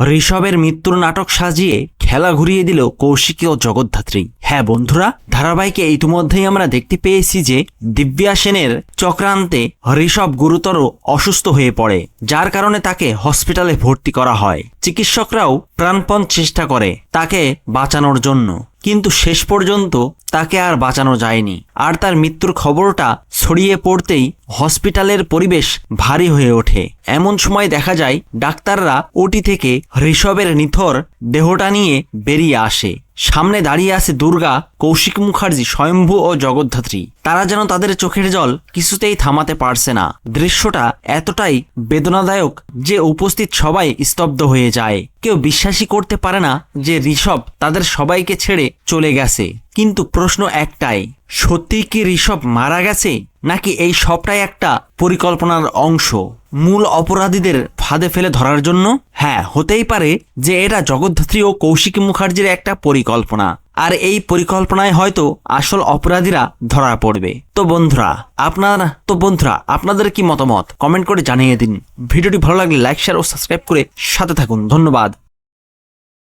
ঋষভের মৃত্যুর নাটক সাজিয়ে খেলা ঘুরিয়ে দিল কৌশিকী ও জগদ্ধাত্রী। হ্যাঁ বন্ধুরা, ধারাবাহিকে ইতিমধ্যেই আমরা দেখতে পেয়েছি যে দিব্যা সেনের চক্রান্তে ঋষভ গুরুতর অসুস্থ হয়ে পড়ে, যার কারণে তাকে হসপিটালে ভর্তি করা হয়। চিকিৎসকরাও প্রাণপণ চেষ্টা করে তাকে বাঁচানোর জন্য। কিন্তু শেষ পর্যন্ত তাকে আর বাঁচানো যায়নি। আর তার মৃত্যুর খবরটা ছড়িয়ে পড়তেই হসপিটালের পরিবেশ ভারী হয়ে ওঠে। এমন সময় দেখা যায়, ডাক্তাররা ওটি থেকে ঋষভের নিথর দেহটা নিয়ে বেরিয়ে আসে। সামনে দাঁড়িয়ে আছে দুর্গা, কৌশিক মুখার্জি, স্বয়ম্ভু ও জগদ্ধাত্রী। তারা যেন তাদের চোখের জল কিছুতেই থামাতে পারছে না। দৃশ্যটা এতটাই বেদনাদায়ক যে উপস্থিত সবাই স্তব্ধ হয়ে যায়। কেউ বিশ্বাসই করতে পারে না যে ঋষভ তাদের সবাইকে ছেড়ে চলে গেছে। কিন্তু প্রশ্ন একটাই, সত্যিই কি ঋষভ মারা গেছে? নাকি এই সবটাই একটা পরিকল্পনার অংশ? মূল অপরাধীদের ফাঁদে ফেলে ধরার জন্য? হ্যাঁ হতেই পারে যে এটা জগদ্ধাত্রী ও কৌশিকী মুখার্জির একটা পরিকল্পনা। আর এই পরিকল্পনায় হয়তো আসল অপরাধীরা ধরা পড়বে। তো বন্ধুরা, আপনার, তো বন্ধুরা, আপনাদের কি মতামত? কমেন্ট করে জানিয়ে দিন। ভিডিওটি ভালো লাগলে লাইক, শেয়ার ও সাবস্ক্রাইব করে সাথে থাকুন। ধন্যবাদ।